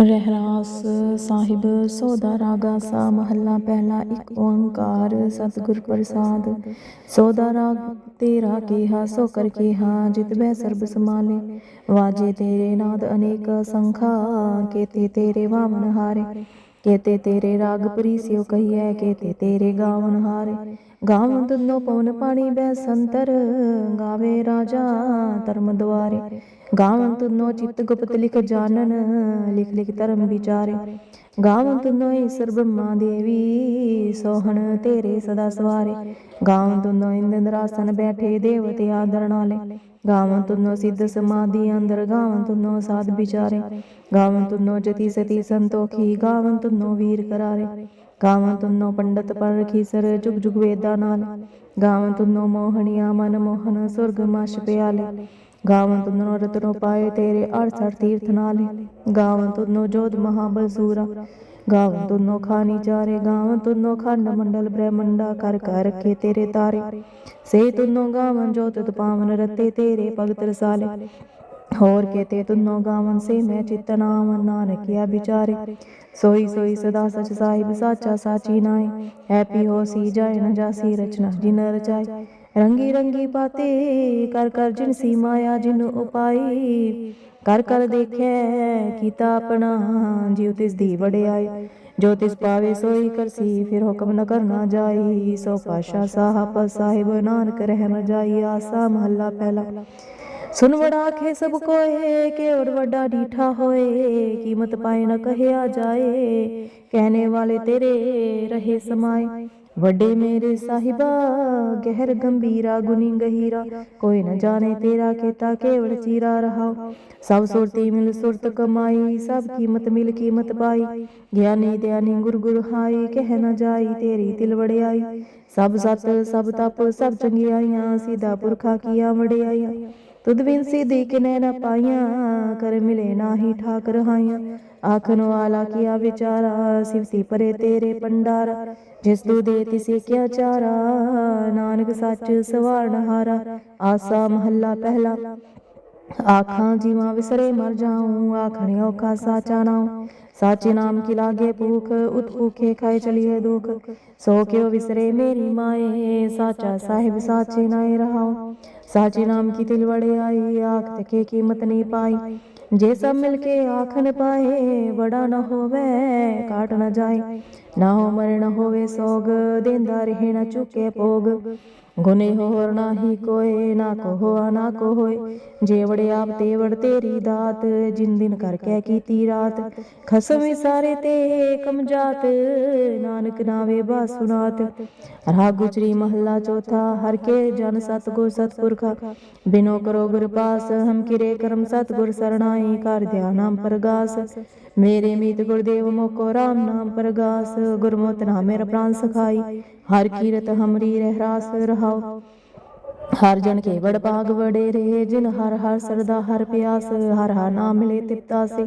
ਰਹਿਰਾਸ ਸਾਹਿਬ, ਸੋਦਾ ਰਾਗਾ ਸਾ ਮਹੱਲਾ, ਪਹਿਲਾ ਇੱਕ ਓੰਕਾਰ ਸਤਿਗੁਰ ਪ੍ਰਸਾਦ। ਸੋਦਾ ਰਾਗ ਤੇਰਾ ਕੀਹਾ, ਸੋ ਕਰ ਕੀਹਾ, ਜਿਤ ਬੈ ਸਰਬ ਸਮਾਲੇ ਵਾਜੇ ਤੇਰੇ ਨਾਦ ਅਨੇਕ ਸੰਖਾ, ਕੇਤੇ ਤੇਰੇ ਵਾਮਨ ਹਾਰੇ। ਕੇਤੇ ਤੇਰੇ ਰਾਗ ਪ੍ਰੀ ਪ੍ਰੀਸਿਓ ਕਹੀਐ, ਕੇਤੇ ਤੇਰੇ ਗਾਵਨ ਹਾਰੇ। ਗਾਵਨ ਤੁਨੋ ਪਵਨ ਪਾਣੀ ਬੈ ਸੰਤਰ, ਗਾਵੇ ਰਾਜਾ ਧਰਮ ਦੁਆਰੇ। ਗਾਵਨ ਤੁਨੋ ਚਿਤ ਗੁਪਤ ਲਿਖ ਜਾਣਨ, ਲਿਖ ਲਿਖ ਧਰਮ ਵਿਚਾਰੇ। ਗਾਵਨ ਤੁਨੋ ਈਸ਼ਰ ਬ੍ਰਹਮਾ ਦੇਵੀ ਸੋਹਣ ਤੇਰੇ ਸਦਾ ਸਵਾਰੇ। ਗਾਵਨ ਤੁਨੋ ਇੰਦਰਾਸਨ ਬੈਠੇ ਦੇਵਤੇ ਆਦਰਣ ਵਾਲੇ ਗਾਵਨ ਤੁਨੋ ਸਿੱਧ ਸਮਾਧੀ ਅੰਦਰ ਗਾਵਨ ਤੁਨੋ ਸਾਧ ਵਿਚਾਰੇ। ਗਾਵਨ ਤੁਨੋ ਜਤੀ ਸਤੀ ਸੰਤੋਖੀ ਗਾਵਨ ਤੁਨੋ ਵੀਰ ਗਾਵਾਂ ਗਾਵਨ ਤੁਨੋ ਪੰਡਤ ਪਰਖੀ ਸਰ ਜੁਗ ਜੁਗ ਵੇਦਾਂ ਨਾਲ। ਗਾਵਨ ਤੁਨੋ ਮੋਹਣੀਆਂ, ਮਨ ਮੋਹਨ, ਸੁਰਗ ਮਸ਼ ਪਿਆਲੇ। ਗਾਵਨ ਤੁਨੋ ਰਤਨੋ ਪਾਏ, ਤੇਰੇ 68 ਤੀਰਥ ਨਾਲੇ। ਗਾਵਨ ਤੁਨੋ ਜੋਧ ਮਹਾਬਲ ਸੂਰਾ। ਗਾਵਨ ਤੁਨੋ ਖਾਨੀ ਚਾਰੇ ਗਾਵਨ ਤੁਨੋ ਖੰਡ ਮੰਡਲ ਬ੍ਰਹਮੰਡਾ, ਕਰ ਕਰ ਰੱਖੇ ਤੇਰੇ ਤਾਰੇ। ਸੇ ਤੁਨੋ ਗਾਵਨ ਜੋਤ ਤੁਤ ਪਾਵਨ ਰਤੇ, ਤੇਰੇ ਭਗਤ ਰਸਾਲੇ। ਹੋਰ ਕੇ ਤੇ ਤੁਨੋ ਗਾਵਨ ਸੇ ਮੈਂ ਚਿਤ ਨਾਨਕਿਆ ਵਿਚਾਰੇ। ਸੋਈ ਸੋਈ ਸਦਾ ਸਚ ਸਾਹਿਬ ਸਾਚਾ ਸਾਚੀ ਨਾਏ ਹੈਪੀ ਹੋ ਸੀ ਜਾਏ ਨ ਜਾਸੀ ਰਚਨਾ ਜਿਨ ਰਚਾਈ। ਰੰਗੀ ਰੰਗੀ ਬਾਤੇ ਕਰ ਕਰ ਜਿਨ ਸੀ ਮਾਇਆ ਜਿਨ ਕਰ ਕਰ ਦੇਖੈ ਕੀਤਾ ਆਪਣਾ ਜਿਉ ਤਿਸ ਦੀ ਵਡਿਆਈ। ਜੋ ਤਿਸ ਪਾਵੇ ਸੋਈ ਕਰਸੀ ਫਿਰ ਹੁਕਮ ਨ ਕਰਨਾ ਜਾਈ। ਸੋ ਪਾਸ਼ਾ ਸਾਹਿਬ ਸਾਹਿਬ ਨਾਨਕ ਰਹਿਮ ਜਾਈ ਆਸਾ ਮਹੱਲਾ ਪਹਿਲਾ। ਸੁਨ ਵੜਾ ਆਖੇ ਸਭ ਕੋਏ ਕਿ ਉੜ ਵੱਡਾ ਡੀਠਾ ਹੋਏ, ਕੀਮਤ ਪਾਏ ਨਾ ਕਹਿਆ ਜਾਏ। ਕਹਿਣੇ ਵਾਲੇ ਤੇਰੇ ਰਹੇ ਸਮਾਏ। ਵੱਡੇ ਮੇਰੇ ਸਾਹਿਬਾ, ਗਹਿਰ ਗੰਭੀਰਾ ਗੁਨੀ ਗਹੀਰਾ। ਕੋਈ ਨਾ ਜਾਣੇ ਤੇਰਾ ਕੀਤਾ ਕੇਵਲ ਚੀਰਾ ਰਹਾ। ਸਭ ਸੁਰਤੀ ਮਿਲ ਸੁਰਤ ਕਮਾਈ, ਸਭ ਕੀਮਤ ਮਿਲ ਕੀਮਤ ਪਾਈ। ਗਿਆਨੀ ਧਿਆਨੀ ਗੁਰ ਗੁਰ ਹਾਈ, ਕਹਿ ਨਾ ਜਾਈ ਤੇਰੀ ਤਿਲ ਵੜਿਆਈ। ਸਭ ਸਤ, ਸਭ ਤਪ, ਸਭ ਚੰਗਿਆਈਆਂ, ਸਿੱਧਾ ਪੁਰਖਾ ਕੀਆ ਵੜਿਆਈਆਂ ਤੁਧ ਬਿਨ ਸਿਧੀ ਕਿਨੇ ਪਾਈਆਂ, ਕਰ ਮਿਲੇ ਨਾਹੀ ਠਾਕ ਰਹਾਈਆਂ ਆਖਣ ਵਾਲਾ ਕੀਆ ਵਿਚਾਰਾ ਸਿਵਤੀ ਪਰੇ ਤੇਰੇ ਪੰਡਾਰਾ। ਜਿਸ ਤੂ ਦੇ ਤਿਸੇ ਕਿਆ ਚਾਰਾ, ਨਾਨਕ ਸੱਚ ਸਵਾਰਨ ਹਾਰਾ ਆਸਾ ਮਹੱਲਾ ਪਹਿਲਾ। ਆਖਾਂ ਜੀਵਾਂ ਵਿਸਰੇ ਮਰ ਜਾਉ ਆਖਣੇ ਔਖਾ ਸਾਚਾ ਨਾਉ ਸਾਚੇ ਨਾਮ ਕੀ ਲਾਗੇ ਭੂਖ ਉਤ ਭੂਖੇ ਖਾਏ ਚਲੀਏ ਦੁਖ ਸੋ ਕਿਉ ਵਿਸਰੇ ਮੇਰੀ ਮਾਏ ਸਾਚਾ ਸਾਹਿਬ ਸਾਚੇ ਨਾਏ ਰਹਾਉ ਸਾਚੇ ਨਾਮ ਕੀ ਤਿਲ ਵੜੇ ਆਈ ਆਖ ਤਕੇ ਕੀਮਤ ਨਹੀਂ ਪਾਈ ਜੇ ਸਭ ਮਿਲ ਕੇ ਆਖਨ ਪਾਏ ਬੜਾ ਨਾ ਹੋਵੇ ਕਾਟ ਨਾ ਜਾਏ ਨਾ ਹੋ ਮਰ ਹੋਵੇ ਸੋਗ, ਦੇਂਦਾ ਰਹੇ ਨਾ ਚੁੱਕੇ ਭੋਗ। ਗੁਨੇ ਹੋਰ ਨਾਹੀ ਕੋਏ, ਨਾ ਕੋ ਹੋਆ ਨਾ ਕੋ ਹੋਏ ਜੇ ਆਪ ਤੇ ਤੇਰੀ ਦਾਤ, ਜਿਨ ਦਿਨ ਕਰਕੇ ਕੀਤੀ ਰਾਤ। ਖਸਮ ਸਾਰੇ ਤੇ ਕਮਜਾਤ ਨਾਨਕ ਨਾਵੇ ਬਾ ਰਾਗ ਗੁਜਰੀ ਮਹੱਲਾ ਚੌਥਾ, ਹਰ ਕੇ ਜਨ ਸਤਗੁਰ ਸਤਪੁਰਖਾ। ਬਿਨੋ ਕਰੋ ਗੁਰ ਪਾਸ, ਹਮ ਕਿਰੇ ਕਰਮ ਸਤਗੁਰ ਸਰਣਾਈ ਕਰ ਧਿਆਨਮ ਪ੍ਰਗਾਸ। ਮੇਰੇ ਮੀਤ ਗੁਰਦੇਵ ਮੋਕੋ ਰਾਮ ਨਾਮ ਪ੍ਰਗਾਸ ਗੁਰਮਤਿ ਨਾਮ ਮੇਰਾ ਪ੍ਰਾਨ ਸਖਾਈ, ਹਰ ਕੀਰਤ ਹਮਰੀ ਰਹਿਰਾਸ ਰਹਾਓ। ਹਰ ਜਨ ਕੇਵੜ ਪਾਗ ਭਾਗ ਵਡੇਰੇ ਜਿਨ ਹਰ ਹਰ ਸਰਦਾ, ਹਰ ਪਿਆਸ, ਹਰ ਹਰ ਨਾਮ ਮਿਲੇ ਤਿਪਤਾ ਸੇ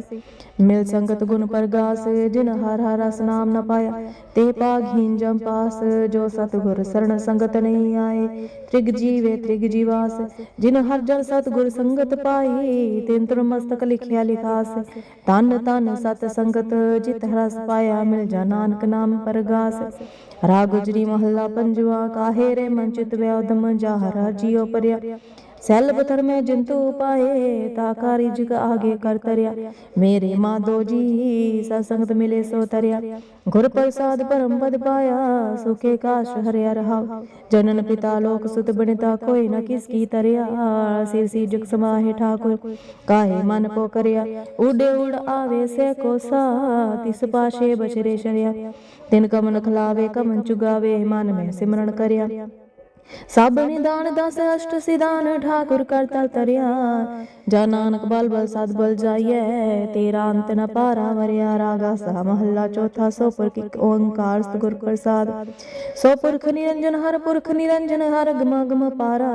ਮਿਲ ਸੰਗਤ ਗੁਣ ਪ੍ਰਗਾਸ, ਜਿਨ ਹਰ ਹਰ ਰਸ ਨਾਮ ਨ ਪਾਇਆ, ਤੇ ਪਾਗਹੀਨ ਜਮ ਪਾਸ, ਜੋ ਸਤਗੁਰ ਸਰਣ ਸੰਗਤ ਨਹੀਂ ਆਏ। ਤ੍ਰਿਗ ਜੀਵੇ ਤ੍ਰਿਗ ਜੀਵਾਸ, ਜਿਨ ਹਰ ਜਨ ਸਤਗੁਰ ਸੰਗਤ ਪਾਈ ਤਿਨ ਤੁਰ ਮਸਤਕ ਲਿਖਿਆ ਲਿਖਾਸ। ਤਨ ਤਨ ਸਤ ਸੰਗਤ, ਜਿਤ ਰਸ ਪਾਇਆ, ਮਿਲ ਜਾ ਨਾਨਕ ਨਾਮ ਪ੍ਰਗਾਸ। ਰਾਗ ਗੁਜਰੀ ਮਹੱਲਾ ਪੰਜਵਾ, ਕਾਹੇ ਰੇ ਮਨ ਚਿਤ ਵਿਉਦਮ ਜਾਹਰਾ ਜਿਉ ਪਰਿਆ ਸੈਲ ਪਥਰ ਮੈਂ ਪਾਏ, ਤਾ ਕਾਰੀ ਜਗ ਆਗੇ ਕਰ ਤਰਿਆ। ਮੇਰੇ ਮਾਧੋ ਜੀ, ਸਤਸੰਗਤ ਮਿਲੇ ਸੋ ਤਰਿਆ। ਗੁਰ ਪ੍ਰਸਾਦ ਪਰਮ ਪਦ ਪਾਇਆ, ਸੁਖੇ ਕਾਸ਼ ਹਰਿਆ ਰਹਾ। ਜਨਨ ਪਿਤਾ ਲੋਕ ਸੁਤ ਬਣਤਾ ਕੋਈ ਨ ਕਿਸ ਕੀ ਤਰਿਆ। ਸਿਰ ਸੀ ਜਗ ਸਮਾਹੇ ਠਾਕੁਰ, ਕਾਹੇ ਮਨ ਪੋ ਕਰਿਆ। ਉਡੇ ਉੜ ਆਵੇ ਸੇ ਕੋਸਾ ਤਿਸ ਪਾਸ਼ੇ ਬਚਰੇ ਸ਼ਰਿਆ ਤਿਨ ਕਮਨ ਖਲਾਵੇ, ਕਮਨ ਚੁਗਾਵੇ, ਮਨ ਮੈਂ ਸਿਮਰਨ ਕਰਿਆ। ਸਭ ਨਿਦਾਨ ਦਸ, ਅਸ਼ਟ ਸਿਧਾਨ ਠਾਕੁਰ ਕਰ ਤਰਿਆ। ਜਾ ਨਾਨਕ ਬਲ ਬਲ ਸਦ ਬਲ ਜਾਈਐ, ਤੇਰਾ ਅੰਤ ਨ ਪਾਰਾ ਵਰਿਆ। ਰਾਗਾ ਸਾ ਮਹੱਲਾ ਚੌਥਾ, ਸੋ ਪੁਰਖ ਓੰਕਾਰ ਸਤਿਗੁਰ ਪ੍ਰਸਾਦ। ਸੋ ਪੁਰਖ ਨਿਰੰਜਨ, ਹਰ ਪੁਰਖ ਨਿਰੰਜਨ, ਹਰ ਗਮ ਗਮ ਪਾਰਾ।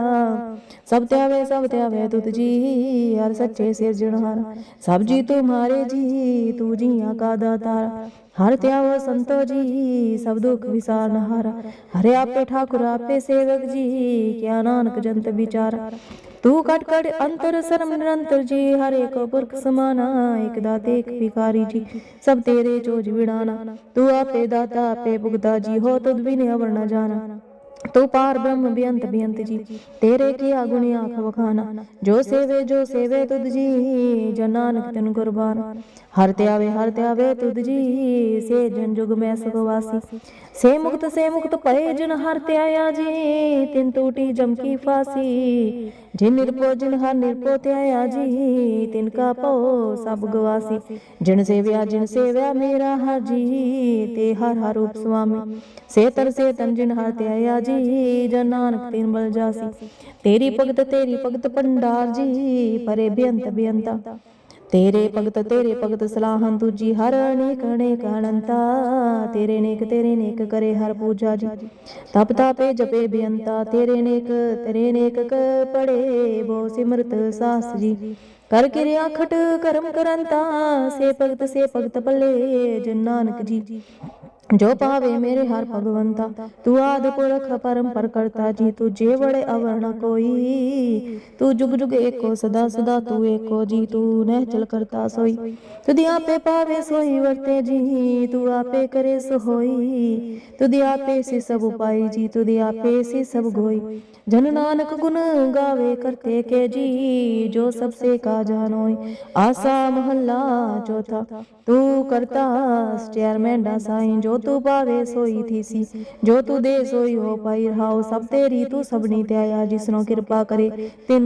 ਸਭ ਧਿਆਵੇ ਸਭ ਧਿਆਵੇ ਤੁਤ ਜੀ, ਹਰ ਸੱਚੇ ਸਿਰਜਣਹਾਰ ਸਭ ਜੀ ਤੁਮਾਰੇ ਜੀ, ਤੂ ਜੀਆਂ ਕਾ ਦਾਤਾਰ। ਹਰ ਧਿਆਵੋ ਸੰਤੋ ਜੀ, ਸਭ ਦੁਖ ਵਿਸਾਰਨ ਹਾਰਾ ਹਰੇ ਆਪੇ ਠਾਕੁਰ, ਆਪੇ ਸੇਵਕ ਜੀ, ਕਿਆ ਨਾਨਕ ਜੰਤ ਵਿਚਾਰਾ। ਤੂੰ ਕਟ ਕਟ ਅੰਤਰ ਸਰਮ ਨਿਰੰਤਰ ਜੀ, ਹਰੇ ਕੋ ਪੁਰਖ ਸਮਾਨਾ ਇਕ ਦਾਤੇ ਇਕ ਵਿਕਾਰੀ ਜੀ। ਸਭ ਤੇਰੇ ਚੋਜ ਵਿੜਾਨਾ, ਤੂੰ ਆਪੇ ਦਾਤਾ, ਆਪੇ ਭੁਗਤਾ ਜੀ ਹੋ ਤੁਧ ਬਿਨ ਅਵਰ ਨ ਜਾਣਾ ਤੂੰ ਪਾਰ ਬ੍ਰਹਮ ਬੇਅੰਤ ਬੇਅੰਤ ਜੀ, ਤੇਰੇ ਕੀ ਆਗੁਣੀ ਆਖ ਵਖਾਨਾ? ਜੋ ਸੇਵੇ ਜੋ ਸੇਵੇ ਤੁਧ ਜੀ ਜਨ ਨਾਨਕ ਤਨ ਕੁਰਬਾਨ ਹਰ ਤੇ ਆਵੇ, ਹਰ ਤੇ ਆਵੇ ਤੁਧ ਜੀ, ਸੇ ਜਨ ਜੁਗ ਮੈਂ ਸੁਖਵਾਸੀ ਸੇ ਮੁਕਤ ਸੇ ਮੁਕਤ ਭਏ ਜਨ ਹਰ ਤੇ ਆਇਆ ਜੀ, ਤਿਨ ਟੂਟੀ ਜਮ ਕੀ ਫਾਸੀ। ਜਿਨ ਨਿਰਪੋ ਜਿਨ ਹਰ ਨਿਰਪੋ ਤੇ ਆਇਆ ਜੀ, ਤਿਨ ਕਾ ਪਉ ਸਭ ਗਵਾਸੀ। ਜਿਨ ਸੇਵਿਆ ਜਿਨ ਸੇਵਿਆ ਮੇਰਾ ਹਰ ਜੀ, ਤੇ ਹਰ ਹਰ ਰੂਪ ਸੁਆਮੀ ਸੇ ਤਰ ਸੇ ਤਨ ਜਿਨ ਹਰ ਤੇ ਆਇਆ ਜੀ ਜਨ ਨਾਨਕ ਤਿਨ ਬਲ ਜਾਸੀ। ਤੇਰੀ ਭਗਤ ਤੇਰੀ ਭਗਤ ਪੰਡਾਰ ਜੀ, ਪਰੇ ਬੇਅੰਤ, ਬੇਅੰਤਾ। ਤੇਰੇ ਭਗਤ ਤੇਰੇ ਭਗਤ ਸਲਾਹਨ ਤੁਜੀ ਹਰ ਅਨੇਕ ਅਨੇਕ ਅਨੰਤਾ। ਤੇਰੇ ਨੇਕ ਤੇਰੇ ਨੇਕ ਕਰੇ ਹਰ ਪੂਜਾ ਜੀ। ਤਪ, ਤਾਪੇ ਜਪੇ ਬੇਅੰਤਾ। ਤੇਰੇ ਨੇਕ ਤੇਰੇ ਨੇਕ ਕ ਪੜੇ ਬੋ ਸਿਮਰਤ ਸਾਸ ਜੀ। ਕਰ ਕਿਰਿਆ ਖਟ ਕਰਮ ਕਰੰਤਾ। ਸੇ ਭਗਤ ਸੇ ਭਗਤ ਪੱਲੇ ਜਨ ਨਾਨਕ ਜੀ। ਜੋ ਪਾਵੇ ਮੇਰੇ ਹਰ ਭਗਵੰਤਾ, ਤੂੰ ਆਦ ਪੁਰਖ ਪਰੰਪਰ ਕਰਤਾ ਜੀ, ਤੂੰ ਜੇ ਬੜੇ ਅਵਰ ਨ ਕੋਈ, ਤੂੰ ਜੁਗ ਜੁਗ ਏਕੋ, ਸਦਾ ਸਦਾ ਤੂੰ ਏਕੋ ਜੀ, ਤੂੰ ਨਹਿ ਚਲ ਕਰਤਾ ਸੋਈ। ਤੁਧ ਆਪੇ ਪਾਵੇ ਸੋਈ ਵਰਤੇ ਜੀ, ਤੂੰ ਆਪੇ ਕਰੇ ਸੋ ਹੋਈ ਤੁਧ ਆਪੇ ਸੇ ਸਭ ਉਪਾਈ ਜੀ ਤੁਧ ਆਪੇ ਸੇ ਸਭ ਗੋਈ। ਜਨ ਨਾਨਕ ਗੁਣ ਗਾਵੇ ਕਰਤੇ ਕੇ ਜੀ, ਜੋ ਸਭ ਸੇ ਕਾ ਜਾਨੋਈ ਆਸਾ ਮਹੱਲਾ ਚੌਥਾ, ਤੂੰ ਕਰਤਾ ਸਟਿਆਰ ਮੈਂਡਾ ਸਾਈਂ ਜੋ ਤੂੰ ਪਾਵੇ ਸੋਈ ਥੀਸੀ ਜੋ ਤੂੰ ਦੇ ਸੋਈ ਹੋ ਪਾਈ ਰਹਾਉ ਸਭ ਤੇਰੀ ਤੂੰ ਸਭਨੀ ਤੇ ਆਇਆ, ਜਿਸਨੋਂ ਕਿਰਪਾ ਕਰੇ ਤੇ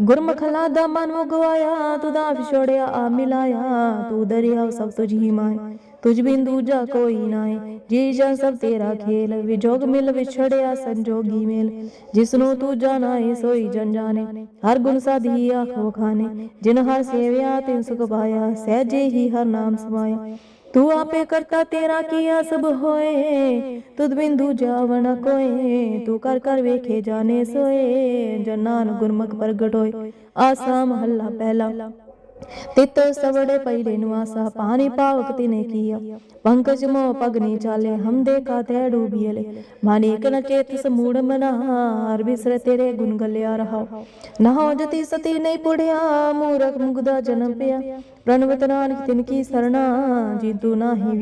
ਗੁਰਮਖਲਾ ਦਾ ਮਨ ਮੁਗਵਾਇਆ, ਤੂੰ ਦਾ ਵਿਛੋੜਿਆ ਆ ਮਿਲਾਇਆ, ਤੂੰ ਦਰਿਆ ਸਭ ਤੁਝ ਹੀ ਮਾਏ। ਤੁਝ ਬਿਨ ਦੂਜਾ ਕੋਈ ਨਾਏ ਜੀ ਜਨ ਸਭ ਤੇਰਾ ਖੇਲ, ਵਿਜੋਗ ਮਿਲ ਵਿਛੜਿਆ ਸੰਜੋਗੀ ਮੇਲ। ਜਿਸਨੂੰ ਤੂੰ ਜਾਣਾਏ ਸੋਈ ਜਨ ਜਾਣੇ, ਹਰ ਗੁਣ ਸਾਧੀ ਆਖ ਵਖਾਨੇ ਜਿਨ ਹਰ ਸੇਵਿਆ, ਤਿਨ ਸੁਖ ਪਾਇਆ, ਸਹਿਜੇ ਹੀ ਹਰ ਨਾਮ ਸਮਾਇਆ। ਤੂੰ ਆਪੇ ਕਰਤਾ ਤੇਰਾ ਕੀਆ ਸਭ ਹੋਏ ਤੁਧ ਬਿਨ ਦੂਜਾ ਵਣ ਕੋਏ ਤੂੰ ਕਰ ਕਰ ਵੇਖੇ ਜਾਣੇ ਸੋਏ ਜਨਾਨ ਗੁਰਮੁਖ ਪ੍ਰਗਟ ਹੋਏ ਆਸਾ ਮਹੱਲਾ ਪਹਿਲਾ ਤਿਤ ਸਵੜੇ ਪਹਿਲੇ ਨੂੰ ਆਸਾ ਪਾਣੀ ਪਾਵਕ ਤਿਨੇ ਕੀਆ। ਪੰਕਜ ਮੋ ਪਗਨੀ ਚਾਲੇ ਹਮ ਦੇਖਾ ਤੇ ਡੂਬੀਲੇ ਮਾਨੇ ਕਨ ਚੇਤ ਸਮੂੜ ਮਨਾ ਹਰ ਬਿਸਰ ਤੇਰੇ ਗੁਣ ਗਲਿਆ ਰਹਾ ਨਾ ਹੋ ਜਤੀ ਸਤੀ ਨਹੀਂ ਪੁੜਿਆ, ਮੂਰਖ ਮੁਗਦਾ ਜਨਮ ਪਿਆ। ਪ੍ਰਣਵਤ ਨਾਨਕ ਤਿਨ ਕੀ ਸਰਣਾ, ਜੀਤੂ ਨਾਹੀ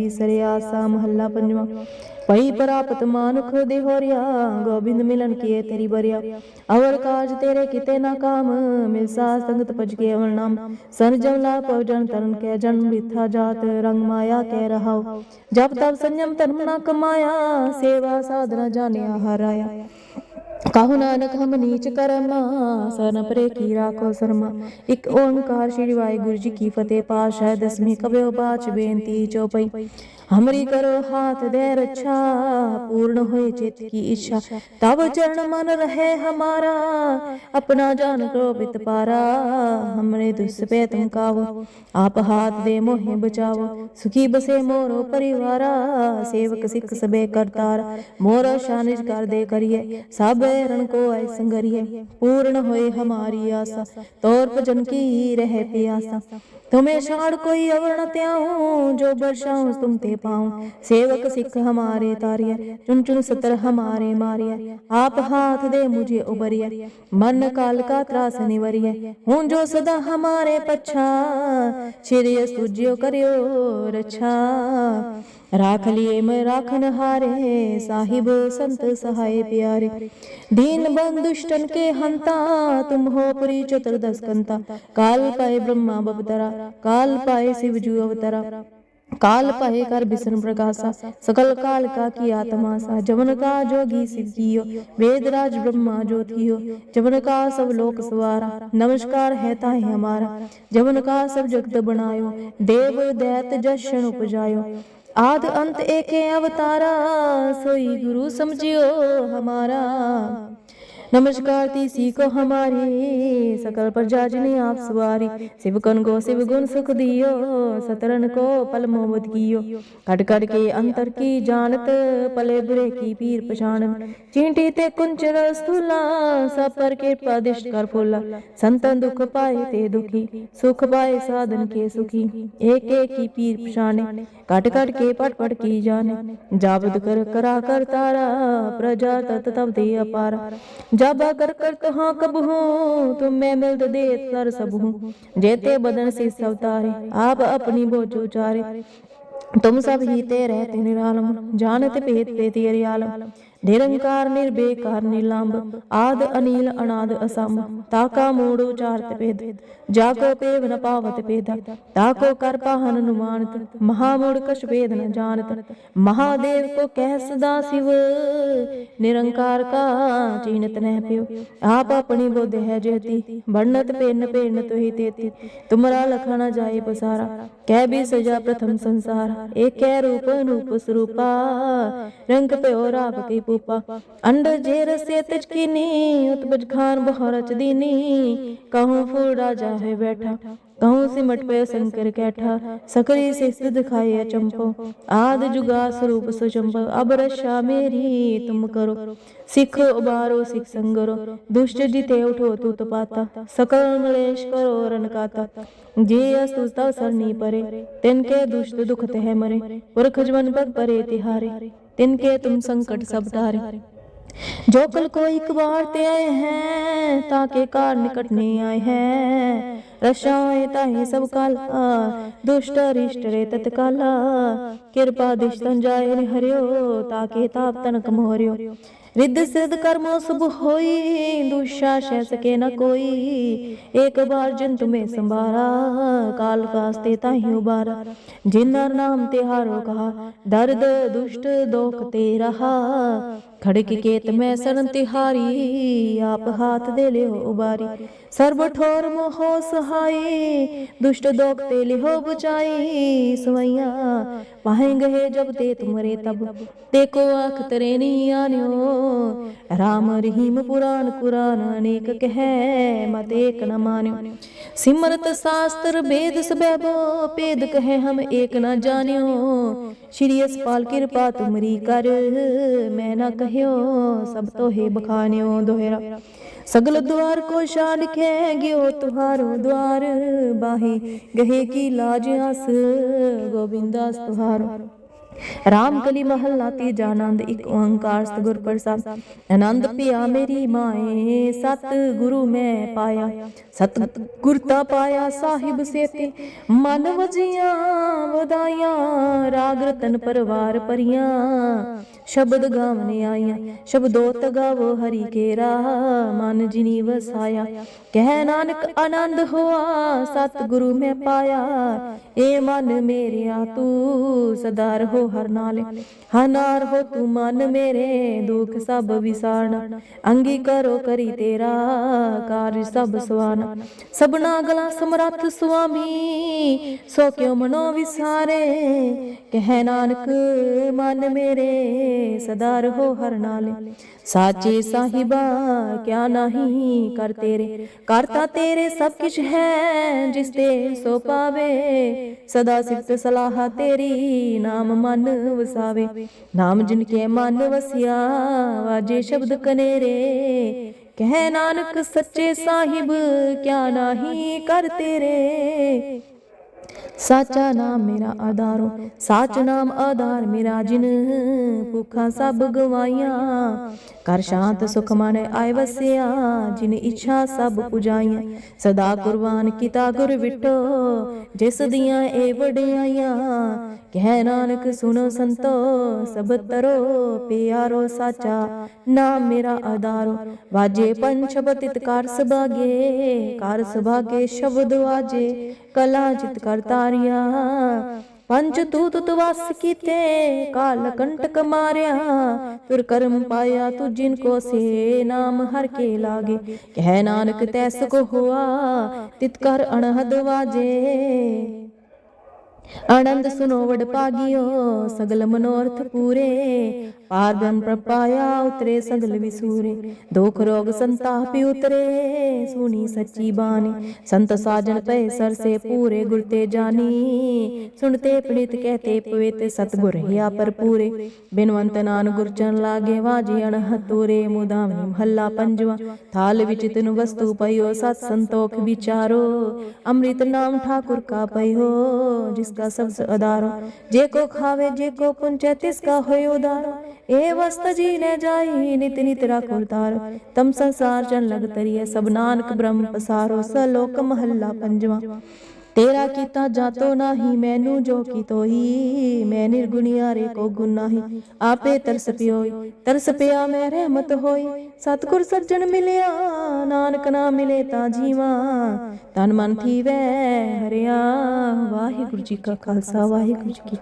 ਵਿਸਰਿਆ ਪ੍ਰਾਪਤ ਮਾਨੁਖ ਦੇ ਹੋਰਿਆ ਗੋਬਿੰਦ ਮਿਲਨ ਕੀਏ ਤੇਰੀ ਬਰਿਆ। ਅਵਰ ਕਾਜ ਤੇਰੇ ਕਿਤੇ ਨਾ ਕਾਮ, ਮਿਲ ਸਾ ਸੰਗਤ ਭਜ ਕੇ ਅਵਰ ਨਾਮ। ਸਨ ਜਮ ਲਾ ਪਵ ਜਨ, ਤਰਨ ਕੇ ਜਨਮ ਬਿਥਾ ਜਾਤ ਰੰਗ ਮਾਇਆ ਕੇ ਰਹਾਉ। ਜਪ ਤਬ ਸੰਜਮ ਧਰਮ ਨਾ ਕਮਾਇਆ, ਸੇਵਾ ਸਾਧਨਾ ਜਾਣਿਆ ਹਰਾਇਆ। ਕਾਹੂ ਨਾਨਕ ਹਮ ਨੀਚ ਕਰਮ ਸਨ ਪਰੇ ਕੀ ਰਾਖੋ ਸਰਮਾ। ਇੱਕ ਓੰਕਾਰ ਸ੍ਰੀ ਵਾਹਿਗੁਰੂ ਜੀ ਕੀ ਫਤਿਹ ਪਾਸ਼ਾ ਦਸਵੀਂ ਕਬਿਓ ਬਾਚ ਬੇਨਤੀ ਚੋਪਈ ਹਮਰੀ ਕਰੋ ਹਾਥ ਦੇ ਰੱਛਾ, ਪੂਰਨ ਹੋਏ ਚਿਤ ਕੀ ਇੱਛਾ। ਤਬ ਚਰਨ ਮਨ ਰਹੇ ਹਮਾਰਾ, ਆਪਣਾ ਜਾਨ ਕਰੋ ਬਿਤ ਪਾਰਾ। ਹਮਰੇ ਦੁਸ ਪੈ ਤੁਮ ਕਾਵੋ, ਆਪ ਹਾਥ ਦੇ ਮੋਹਿ ਬਚਾਵੋ। ਸੁਖੀ ਬਸੇ ਮੋਰੋ ਪਰਿਵਾਰਾ, ਸੇਵਕ ਸਿੱਖ ਸਬੇ ਕਰਤਾਰ। ਮੋਰੋ ਸ਼ਾਨਿਜ ਕਰਦੇ ਕਰੀਏ, ਸਭ रण को ऐ संगरिए पूर्ण होए हमारी आशा तौर भजन की रहे प्यासा तुम्हें शाड़ कोई अवर न त्याऊं जो बरसाऊं तुम ते पाऊं सेवक सिख हमारे तारिया चुन चुन सतर हमारे मारिया आप हाथ दे मुझे उबरिया मन काल का त्रास निवरिया हूं जो सदा हमारे पच्छा श्री तुझ्यो करियो रच्छा राख लिए मैं राखन हारे साहिब संत सहाय प्यारे दीन बंधु दुष्टन के हंता तुम हो पुरी चतुर्दश कंता काल पाए ब्रह्मा बबतरा काल पाए शिव जू अवतरा काल पाए कर बिसन प्रकाशा सकल काल का की आत्मा सा जवन का जोगी शिव कियो वेद राज ब्रह्मा ज्योतियो जवन का सब लोक सवारा नमस्कार है ताहि हमारा जवन का सब जगत बनायो देव दैत जशन उपजायो ਆਦ ਅੰਤ ਏਕੇ ਅਵਤਾਰਾ ਸੋਈ ਗੁਰੂ ਸਮਝਿਓ ਹਮਾਰਾ। नमस्कार तीसी को हमारी सकल प्रजा जिने आप सवारी शिवकन को शिव गुण सुख दियो सतरन को पल मोहब्बत कियो कट कट के अंतर की जानत पले बुरे की पीर पछानत चींटी ते कुंचर स्थूला सब पर के प्रदिष्ट कर फूला संतन दुख पाए ते दुखी सुख पाए साधन के सुखी एक एक की पीर पछाने कट कट के पट पट की जाने जाबद कर करा कर तारा प्रजा तत तब दे अपारा जब कर कर कहाँ कब हूँ तुम मैं मिलत दे कर सब हूँ जेते बदन से सब तारे आप अपनी बोझ उचारे तुम सब ही ते रहते निरालम जानत भेद ਨਿਰੰਕਾਰ, ਨਿਰਬੇਕਾਰ ਨਿਲੰਬ ਆਦ, ਅਨੀਲ, ਅਨਾਦ ਅਸਮ ਤਾਕਾ ਮੂੜ ਉਚਾਰਤ ਭੇਦ, ਜਾ ਕੋ ਪੇਵ ਨ ਪਾਵਤ ਭੇਦਾ, ਤਾ ਕੋ ਕਰ ਪਾਹਨ ਅਨੁਮਾਨਤ, ਮਹਾ ਮੂੜ ਕਛ ਭੇਦ ਨ ਜਾਣਤ, ਮਹਾਦੇਵ ਕੋ ਕਹਿ ਸਦਾ ਸਿਵ, ਨਿਰੰਕਾਰ ਕਾ ਚੀਨਤ ਨਹਿ ਪਿਓ, ਆਪ ਆਪਣੀ ਬੁੱਧ ਹੈ ਜੇਤੀ ਬਣਨਤ ਪੇਨ ਪੇਨ ਤੋਹੀ ਤੇਤੀ, ਤੁਮਰਾ ਲਖਣਾ ਜਾਏ ਪਸਾਰਾ, ਕਹਿ ਵੀ ਸਜਾ ਪ੍ਰਥਮ ਸੰਸਾਰ, ਏਕੈ ਰੂਪ ਅਨੂਪ ਸਰੂਪਾ, ਰੰਗ ਪਿਓ ਰਾਪ upah Anda jera setej kini Utbaj khan baharat dini Kahun fur raja hai baitha ਕਹੂੰ ਸਿਮਟ ਪਏ ਸੰਕਰ ਕੈਠਾ। ਸਕਰੀ ਸੇ ਸਿਧ ਖਾਇਆ ਚੰਪੋ ਆਦ ਜੁਗਾ ਸਰੂਪ ਸੋ ਚੰਪ ਅਬ ਰਸ਼ਾ ਮੇਰੀ, ਤੁਮ ਕਰੋ। ਸਿੱਖ ਉਬਾਰੋ, ਸਿੱਖ ਸੰਗਰੋ। ਦੁਸ਼ਟ ਜਿਤੇ ਉਠੋ ਤੂਤ ਪਾਤਾ। ਸਕਲ ਮਲੇਸ਼ ਕਰੋ ਰਨਕਾਤਾ ਜੇ ਅਸਤੁਸ ਤਵ ਸਰਨੀ ਪਰੇ, ਤਿਨ ਕੇ ਦੁਸ਼ਟ ਦੁਖ ਤਹਿ ਮਰੇ। ਪੁਰਖ ਜਵਨ ਪਗ ਪਰੇ ਤਿਹਾਰੇ। तिहारे तिनके तुम संकट सब तारे जो कल को एक बार ते आए हैं ताके कार निकटने आए हैं रशाए ताहे सब काला दुष्ट अरिष्ट रे तत्काला कृपा दिश जाए रे हरियो ताके ताप तनक मोहरियो रिद्ध सिद्ध कर्मो शुभ होई दुष्टा सह सके न कोई एक बार जन तुम्हें संभारा काल कास्ते ताही उबारा जिन्नर नाम तिहारो कहा दर्द दुष्ट दोख ते रहा खड़क केत में सरन तिहारी आप हाथ दे ले हो उबारी सर्व ठोर मोहो सहाई दुष्ट दोख ते ले हो बुचाई सवैया पाएंगे है जब ते तुमरे तब देखो आख तरे नहीं आन्यो राम रहीम पुराण कुरान अनेक कह मत एक न मान्यो सिमरत शास्त्र वेद सबैबो पेद कहे हम एक न जान्यो श्री अस्पाल कृपा तुमरी कर मैं न कह्यो सब तो हे बखान्यो दोहरा सगल द्वार को शान के गयो तुहारो द्वार बाहे गहे की लाज आस गोविंदास ਰਾਮ ਕਲੀ ਮਹੱਲਾ ਤੀਜਾ ਆਨੰਦ, ਇੱਕ ਓੰਕਾਰ ਸਤਿਗੁਰ ਪ੍ਰਸਾਦ। ਆਨੰਦ ਪਿਆ ਮੇਰੀ ਮਾਏ ਸਤ ਗੁਰੂ ਮੈਂ ਪਾਇਆ। ਸਤ ਗੁਰ ਤਾ ਪਾਇਆ ਸਾਹਿਬ ਸੇਤੇ। ਮਨ ਵਜੀਆਂ ਵਧਾਈਆਂ ਰਾਗ ਰਤਨ ਪਰਵਾਰ ਪਰੀਆਂ ਸ਼ਬਦ ਗਾਵਨੇ ਆਈਆਂ, ਸ਼ਬਦੋਤ ਗਾਵੋ ਹਰੀ ਕੇਰਾ ਮਨ ਜਿਨੀ ਵਸਾਇਆ। ਕਹਿ ਨਾਨਕ ਆਨੰਦ ਹੋਆ ਸਤ ਗੁਰੂ ਮੈਂ ਪਾਇਆ। ਏ ਮਨ ਮੇਰਿਆ, ਤੂੰ ਸਦਾ ਰਹੋ ਹਰ ਨਾਲੇ। ਹਨਾਰ ਹੋ ਤੂੰ ਮਨ ਮੇਰੇ, ਦੁਖ ਸਭ ਵਿਸਾਰਨਾ। ਅੰਗੀ ਕਰੋ ਕਰੀ ਤੇਰਾ ਕਾਰਜ ਸਭ ਸਵਾਨਾ ਸਭਨਾ ਗਲਾ ਸਮਰੱਥ ਸੁਆਮੀ, ਸੋ ਕਿਉ ਮਨੋ ਵਿਸਾਰੇ? ਕਹਿ ਨਾਨਕ, ਮਨ ਮੇਰੇ ਸਦਾ ਰਹੋ ਹਰ ਨਾਲੇ। ਸਾਚੇ ਸਾਹਿਬਾ, ਕਿਆ ਨਹੀਂ ਕਰ ਤੇਰੇ? ਕਰਤਾ ਤੇਰੇ ਸਭ ਕੁਛ ਹੈ, ਜਿਸ ਤੇ ਸੋ ਪਾਵੇ। ਸਦਾ ਸਿਫਤ ਸਲਾਹ ਤੇਰੀ, ਨਾਮ ਮਨ ਵਸਾਵੇ। ਨਾਮ ਜਿਨ ਕੇ ਮਨ ਵਸਿਆ ਵਾਜੇ ਸ਼ਬਦ ਕਨੇਰੇ। ਕਹਿ ਨਾਨਕ ਸੱਚੇ ਸਾਹਿਬ, ਕਿਆ ਨਹੀਂ ਕਰ ਤੇਰੇ? ਸਾਚਾ ਨਾਮ ਮੇਰਾ ਆਧਾਰੋ, ਸਾਚ ਨਾਮ ਆਧਾਰ ਮੇਰਾ ਜਿਨ। ਭੁੱਖਾਂ ਸਭ ਗਵਾਈਆਂ ਕਰ ਸ਼ਾਂਤ ਸੁਖ ਮਨ ਆਇ ਵਸਿਆ, ਜਿਨ ਇੱਛਾ ਸਭ ਪੁਜਾਈਆਂ। ਸਦਾ ਕੁਰਬਾਨ ਕੀਤਾ ਗੁਰ ਵਿਟੋ, ਜਿਸ ਦੀਆਂ ਏ ਵਡਿਆਈਆਂ। ਕਹਿ ਨਾਨਕ ਸੁਣੋ ਸੰਤੋ, ਸਭ ਤਰੋ ਪਿਆਰੋ ਸਾਚਾ ਨਾਮ ਮੇਰਾ ਆਧਾਰੋ। ਵਾਜੇ ਪੰਛ ਬਤਿਤ ਕਰ ਸੁਭਾਗੇ ਕਰ ਸੁਭਾਗੇ ਸ਼ਬਦ ਵਾਜੇ। ਕਲਾ ਜਿਤ ਕਰ ਤਾਰਿਆ। ਪੰਜ ਤੂਤ ਤਵਸ ਕੀਤੇ, ਕਾਲ ਕੰਟਕ ਮਾਰਿਆ। ਤੁਰ ਕਰਮ ਪਾਇਆ ਤੂ ਜਿਨ ਕੋ ਸੇ ਨਾਮ ਹਰ ਕੇ ਲਾਗੇ। ਕਹਿ ਨਾਨਕ ਤੈਸ ਕੋ ਹੁਆ, ਤਿਤ ਕਰ ਅਣਹਦ ਵਾਜੇ। આનંદ સુનો વડપાગ્યો સગલ મનોર્થ પૂરે પારબ્રહ્મ પ્રપાયા ઉતરે સગલ વિસૂરે દુઃખ રોગ સંતાપી ઉતરે સુની સચ્ચી બાની સંત સાજન પે સરસે પૂરે ગુરતે જાની સુનતે પીડિત કહેતે પવેત સતગુર હિયા પર પૂરે બિનવંત નાન ગુરચન લાગે વાજી અણહતુરે મુદામની મહલ્લા પંજવા થાલ વિચિતન વસ્તુ પયો સત સંતોખ વિચારો અમૃત નામ ઠાકુર કા પયો जिस जिसका सबसे अदारो जे को खावे जे को पुंचे तिसका होय उदारो ए वस्त जी ने जाई नित नित राखो तारो तम संसार चन लग तरिए सब नानक ब्रह्म पसारो सलोक महल्ला पंजवा ਤੇਰਾ ਕੀਤਾ ਜਾਤੋ ਨਾਹੀ, ਮੈਨੂੰ ਜੋ ਕੀਤੋ ਹੀ ਮੈਂ ਨਿਰਗੁਣਿਆਰੇ ਕੋ ਗੁਣ ਆਪੇ ਤਰਸ ਪਿਓਈ, ਤਰਸ ਪਿਆ ਮੈਂ ਰਹਿਮਤ ਹੋਈ। ਸਤਿਗੁਰ ਸੱਜਣ ਮਿਲਿਆ, ਨਾਨਕ ਨਾ ਮਿਲੇ ਤਾਂ ਜੀਵਾ। ਤਨ ਮਨ ਥੀਵੈ, ਹਰਿਆ, ਵਾਹਿਗੁਰੂ ਜੀ ਕਾ ਖਾਲਸਾ, ਵਾਹਿਗੁਰੂ ਜੀ ਕੀ